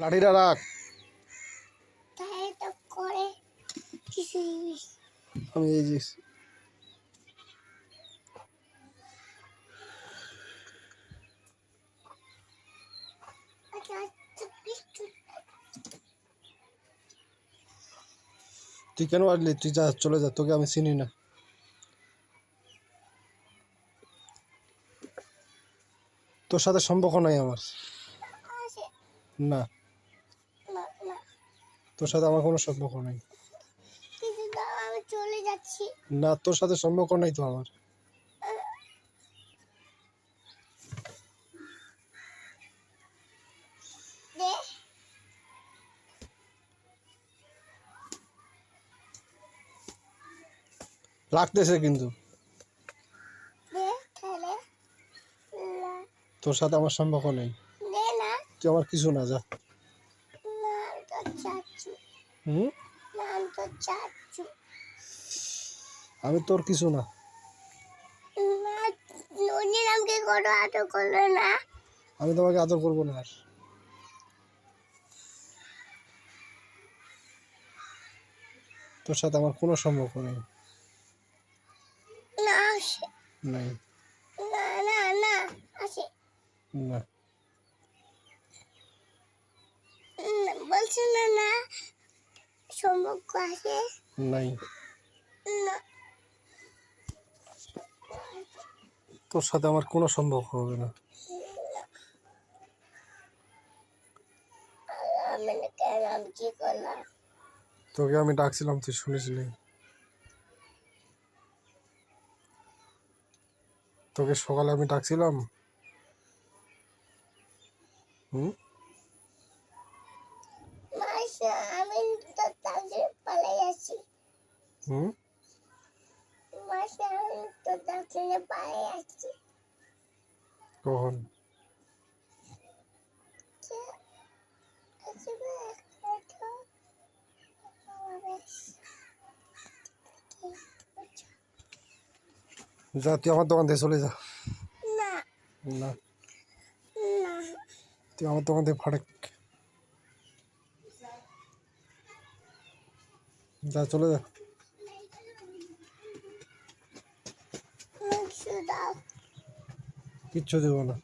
লাঠিটা রাখ। আমি এই যে আচ্ছা আচ্ছা তুই কেন আসলি? তুই যা চলে যা তোকে আমি চিনি না। তোর সাথে সম্পর্ক নাই আমার। না। তোর সাথে আমার কোনো সম্পর্ক নাই। চলে যাচ্ছি। না তোর সাথে সম্পর্ক নাই তো আমার। লাগতেছে কিন্তু। তোর সাথে আমার সম্পর্ক নেই। না। তুই আমার কিছু না যা। চাচ্ছু? হুম? না আমি তো চাচ্ছু। আমি তোর কিছু না। না নদীর আমাকে কোনো আটক করল না। আমি তোমাকে আদর করব না আর। তোর সাথে আমার কোনো সম্পর্ক নেই। না নাই। না না না আসে। না না, বলছে না? না সম্পর্ক আছে? নাই। না। তোর সাথে আমার কোনো সম্পর্ক হবে না। আমি না কেন আমি কি করলাম? তোকে আমি ডাকছিলাম তুই শুনেছিলি? তোকে সকালে আমি ডাকছিলাম। হুম? আমি তো তাদের পালাই আছি হুম? মাসে আমি তো তাদের পালাই আছি কখন? যা তুই আমার দোকান থেকে চলে যা। না। না। না। তুই আমার দোকান থেকে ফাটাক। যা চলে যা। কিচ্ছু দেবো না।